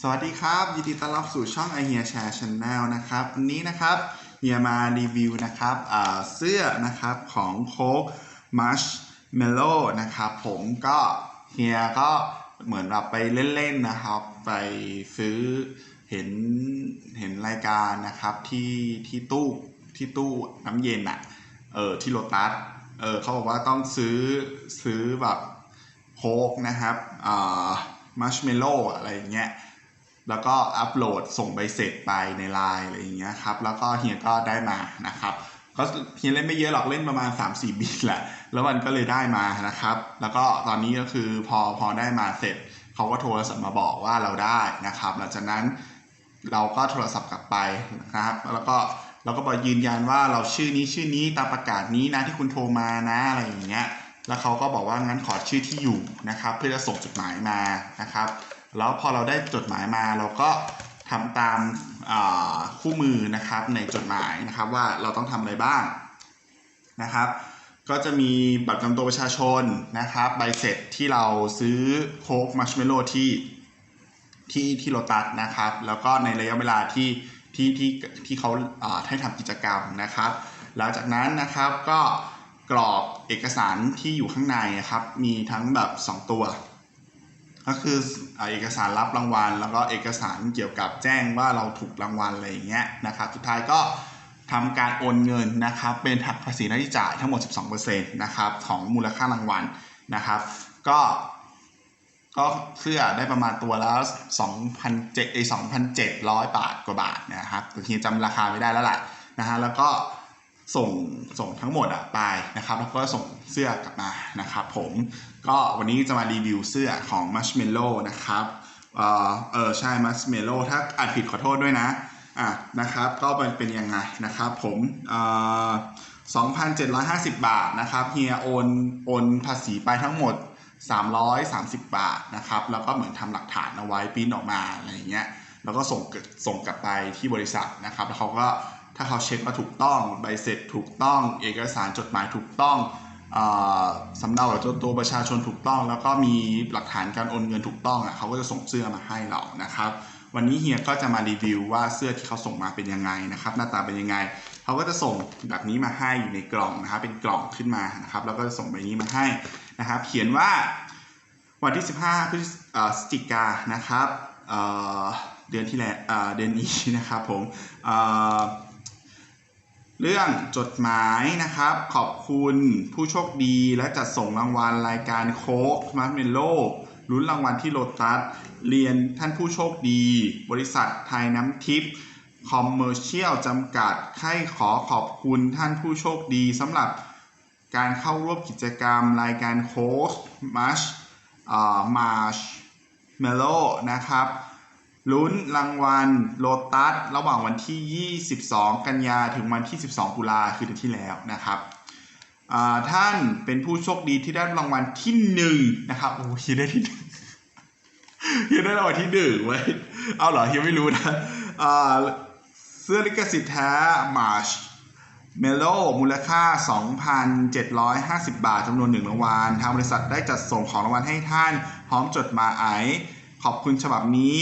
สวัสดีครับ ยินดีต้อนรับสู่ช่อง i อเฮียแชร์ช n แนลนะครับวันนี้นะครับเฮียมารีวิวนะครับเสื้อนะครับของโค้กมัชเมลโล่นะครับผมก็เฮียก็เหมือนแบบไปเล่นๆนะครับ ไปซื้อเห็นเห็นรายการนะครับที่ที่ตู้ที่ตู้น้ำเย็นอะเออที่โลตัสเออเขาบอกว่าต้องซื้อซื้อแบบโค้กนะครับอ่ามัชเมลโล่อะไรอย่างเงี้ย แล้วก็อัปโหลดส่งใบเสร็จไปในไลน์อะไรอย่างเงี้ยครับแล้วก็เฮียก็ได้มานะครับก็เฮียเล่นไม่เยอะหรอกเล่นประมาณ 3-4บิตแหละแล้วมันก็เลยได้มานะครับ แล้วก็ตอนนี้ก็คือพอพอได้มาเสร็จเขาก็โทรศัพท์มาบอกว่าเราได้นะครับ หลังจากนั้นเราก็โทรศัพท์กลับไปนะครับ แล้วก็เราก็บอกยืนยันว่าเราชื่อนี้ชื่อนี้ตามประกาศนี้นะที่คุณโทรมานะอะไรอย่างเงี้ยแล้วเขาก็บอกว่างั้นขอชื่อที่อยู่นะครับ เพื่อจะส่งจดหมายมานะครับ แล้วพอเราได้จดหมายมาเราก็ทำตามคู่มือนะครับในจดหมายนะครับว่าเราต้องทำอะไรบ้างนะครับ ก็จะมีบัตรประจำตัวประชาชนนะครับ ใบเสร็จที่เราซื้อโค้กมัชเมลโล่ที่ที่ที่โลตัสนะครับ แล้วก็ในระยะเวลาที่ที่ที่ที่เขาอ่าให้ทำกิจกรรมนะครับ หลังจากนั้นนะครับก็กรอกเอกสารที่อยู่ข้างในนะครับ มีทั้งแบบ 2 ตัว ก็คือเอกสารรับรางวัล แล้วก็เอกสารเกี่ยวกับแจ้งว่าเราถูกรางวัลอะไรอย่างเงี้ยนะครับ สุดท้ายก็ทำการโอนเงินนะครับเป็นหักภาษีหน้าที่จ่ายทั้งหมด 12%นะครับของมูลค่ารางวัลนะครับ ก็ก็เสื้อได้ประมาณตัวละ2,700เอ้2,700 บาทกว่าบาทนะครับแต่ทีจำราคาไม่ได้แล้วแหละนะฮะแล้วก็ ส่งส่งทั้งหมดอะไปนะครับ แล้วก็ส่งเสื้อกลับมานะครับผมก็วันนี้จะมารีวิวเสื้อของ Marshmallow นะครับเออเออใช่ Marshmallow ถ้าอ่านผิดขอโทษด้วยนะอะนะครับก็เป็นเป็นยังไงนะครับผมเอ่อ2,750 บาทนะครับเฮียโอนโอนภาษีไปทั้งหมด 330 บาทนะครับแล้วก็เหมือนทำหลักฐานเอาไว้ปิ้นออกมาอะไรอย่างเงี้ยแล้วก็ส่งส่งกลับไปที่บริษัทนะครับแล้วเขาก็ ถ้าเขาเช็คว่าถูกต้องใบเสร็จถูกต้อง เอกสารจดหมายถูกต้องอสำเนาบัตรตัวประชาชนถูกต้อง แล้วก็มีหลักฐานการโอนเงินถูกต้องอะเขาก็จะส่งเสื้อมาให้เรานะครับ วันนี้เฮียก็จะมารีวิวว่าเสื้อที่เขาส่งมาเป็นยังไงนะครับ หน้าตาเป็นยังไง เขาก็จะส่งแบบนี้มาให้อยู่ในกล่องนะครับ เป็นกล่องขึ้นมานะครับ แล้วก็จะส่งใบนี้มาให้นะครับ เขียนว่าวันที่ 15พฤศเอ่อพฤศจิกานะครับเเดือนที่แล้วเเดือนนี้นะครับผม เรื่องจดหมายนะครับ ขอบคุณผู้โชคดีและจัดส่งรางวัลรายการโค้กมาร์เมลโล่ลุ้นรางวัลที่โลตัส เรียนท่านผู้โชคดี บริษัทไทยน้ำทิพย์คอมเมอร์เชียลจำกัดให้ขอขอบคุณท่านผู้โชคดีสำหรับการเข้าร่วมกิจกรรมรายการโค้กมัชมาร์ชเมลโล่นะครับ ลุ้นรางวัลโลตัสระหว่างวันที่ 22 กันยาถึงวันที่ 12 ตุลาคือเดือนที่แล้วนะครับท่านเป็นผู้โชคดีที่ได้รางวัลที่หนึ่งนะครับโอ้เฮียได้ที่หนึ่งเฮียได้รางวัลที่หนึ่งไว้เอาเหรอเฮียไม่รู้นะเสื้อลิขสิทธิ์แท้มาร์ชเมโลมูลค่า 2,750 บาทจำนวนหนึ่งรางวัลทางบริษัทได้จัดส่งของรางวัลให้ท่าน พร้อมจดหมาย ขอบคุณฉบับนี้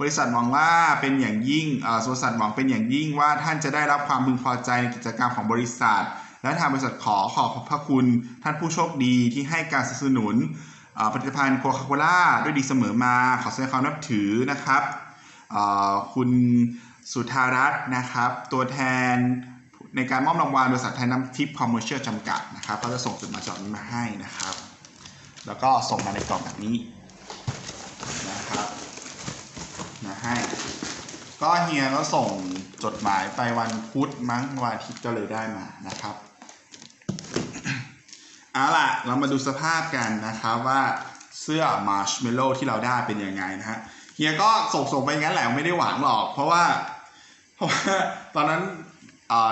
บริษัทหวังว่าเป็นอย่างยิ่งบริษัทหวังเป็นอย่างยิ่งว่าท่านจะได้รับความพึงพอใจในกิจกรรมของบริษัท และทางบริษัทขอขอบพระคุณท่านผู้โชคดีที่ให้การสนับสนุนผลิตภัณฑ์โคคาโคล่าด้วยดีเสมอมา ขอแสดงความนับถือนะครับคุณสุธารัตน์นะครับ ตัวแทนในการมอบรางวัลบริษัทไทยน้ำทิพย์คอมเมอร์เชียลจำกัดนะครับก็จะส่งจดหมายฉบับนี้มาให้นะครับ แล้วก็ส่งมาในกล่องแบบนี้ นะครับมา ให้ ก็เฮียก็ส่งจดหมายไปวันพุธมั้งวันอาทิตย์ก็เลยได้มานะครับเอาล่ะ เรามาดูสภาพกันนะครับว่าเสื้อมาร์ชเมลโล่ที่เราได้เป็นยังไงนะฮะเฮียก็ส่งส่งไปงั้นแหละไม่ได้หวังหรอก เพราะว่าเพราะว่าตอนนั้น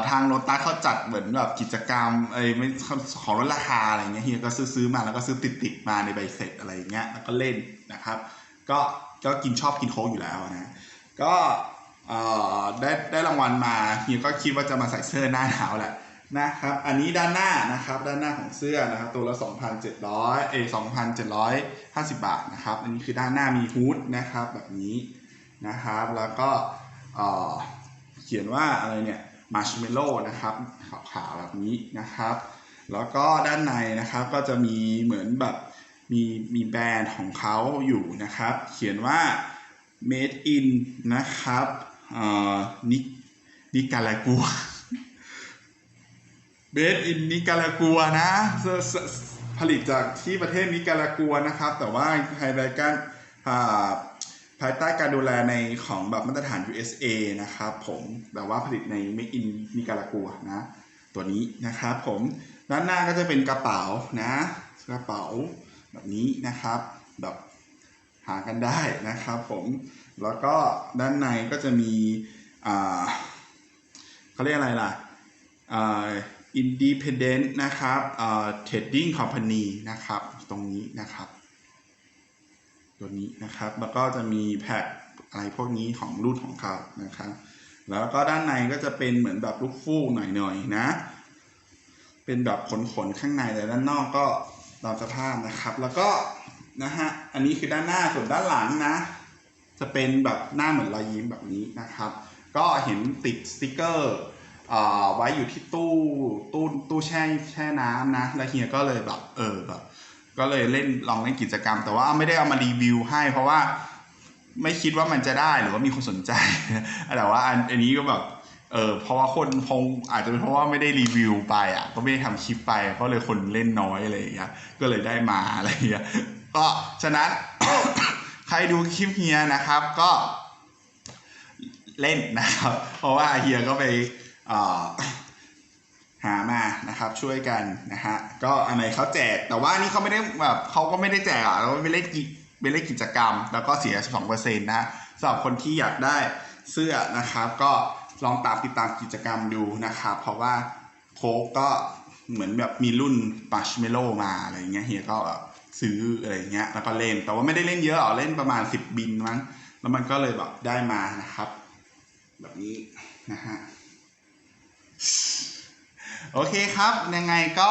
ทางโรตัสเขาจัดเหมือนแบบกิจกรรมเอ้ไม่ของลดราคาอะไรเงี้ยเฮียก็ซื้อซื้อมาแล้วก็ซื้อติดติดๆมาในใบเสร็จอะไรเงี้ยแล้วก็เล่นนะครับ ก็ก็กินชอบกินโค้กอยู่แล้วนะก็ได้ได้รางวัลมาเฮียก็คิดว่าจะมาใส่เสื้อหน้าหนาวแหละนะครับอันนี้ด้านหน้านะครับด้านหน้าของเสื้อนะครับตัวละ 2,700เอย2,750 บาทนะครับอันนี้คือด้านหน้ามีฮูดนะครับแบบนี้นะครับแล้วก็เอ่อเขียนว่าอะไรเนี่ยมาร์ชเมลโล่นะครับขาวๆแบบนี้นะครับ แล้วก็ด้านในนะครับก็จะมีเหมือนแบบ มีมีแบรนด์ของเขาอยู่นะครับ เขียนว่า made in นะครับนินิการากัว made in นิการากัวนะ ผลิตจากที่ประเทศนิการากัวนะครับ แต่ว่าภายใต้การภายใต้การดูแลในของแบบมาตรฐาน USA นะครับผมแต่ว่าผลิตใน made in นิการากัวนะ ตัวนี้นะครับผมด้านหน้าก็จะเป็นกระเป๋านะ กระเป๋า แบบนี้นะครับแบบหากันได้นะครับผมแล้วก็ด้านในก็จะมีเขาเรียกอะไรล่ะอ่า independent นะครับอ่า trading company นะครับตรงนี้นะครับ ตัวนี้นะครับแล้วก็จะมีแพ็คอะไรพวกนี้ของรุ่นของเขานะครับแล้วก็ด้านในก็จะเป็นเหมือนแบบลูกฟูกหน่อยๆนะเป็นแบบขนๆ ข้างในแต่ด้านนอกก็ ตามสภาพนะครับ แล้วก็นะฮะอันนี้คือด้านหน้าส่วนด้านหลังนะ จะเป็นแบบหน้าเหมือนรอยยิ้มแบบนี้นะครับ ก็เห็นติดสติกเกอร์อ่อไว้อยู่ที่ตู้ตู้ตู้แช่แช่น้ำนะ แล้วเฮียก็เลยแบบเออแบบก็เลยเล่นลองเล่นกิจกรรม แต่ว่าไม่ได้เอามารีวิวให้เพราะว่าไม่คิดว่ามันจะได้หรือว่ามีคนสนใจ แต่ว่าอันอันนี้ก็แบบ เออเพราะว่าคนคงอาจจะเป็นเพราะว่าไม่ได้รีวิวไปอะ ก็ไม่ได้ทำคลิปไปก็เลยคนเล่นน้อยอะไรอย่างเงี้ยก็เลยได้มาอะไรอย่างเงี้ยก็ฉะนั้นใครดูคลิปเฮียนะครับก็เล่นนะครับ เพราะว่าเฮียก็ไปเอ่อหามานะครับช่วยกันนะฮะก็อันไหนเขาแจก แต่ว่านี่เขาไม่ได้แบบเขาก็ไม่ได้แจกอะเราไปเล่นกิไปเล่นกิจกรรม แล้วก็เสีย 12%นะฮะสำหรับคนที่อยากได้เสื้อนะครับก็ ลองตามติดตามกิจกรรมดูนะครับ เพราะว่าโค้กก็เหมือนแบบมีรุ่นปัชเมโลมาอะไรเงี้ยเฮียก็แบบซื้ออะไรเงี้ยแล้วก็เล่น แต่ว่าไม่ได้เล่นเยอะหรอกเล่นประมาณ10บินมั้งแล้วมันก็เลยแบบได้มานะครับ แบบนี้นะฮะโอเคครับ ยังไงก็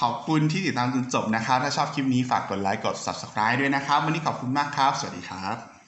ขอบคุณที่ติดตามจนจบนะครับ ถ้าชอบคลิปนี้ฝากกดไลค์กด subscribe ด้วยนะครับ วันนี้ขอบคุณมากครับ สวัสดีครับ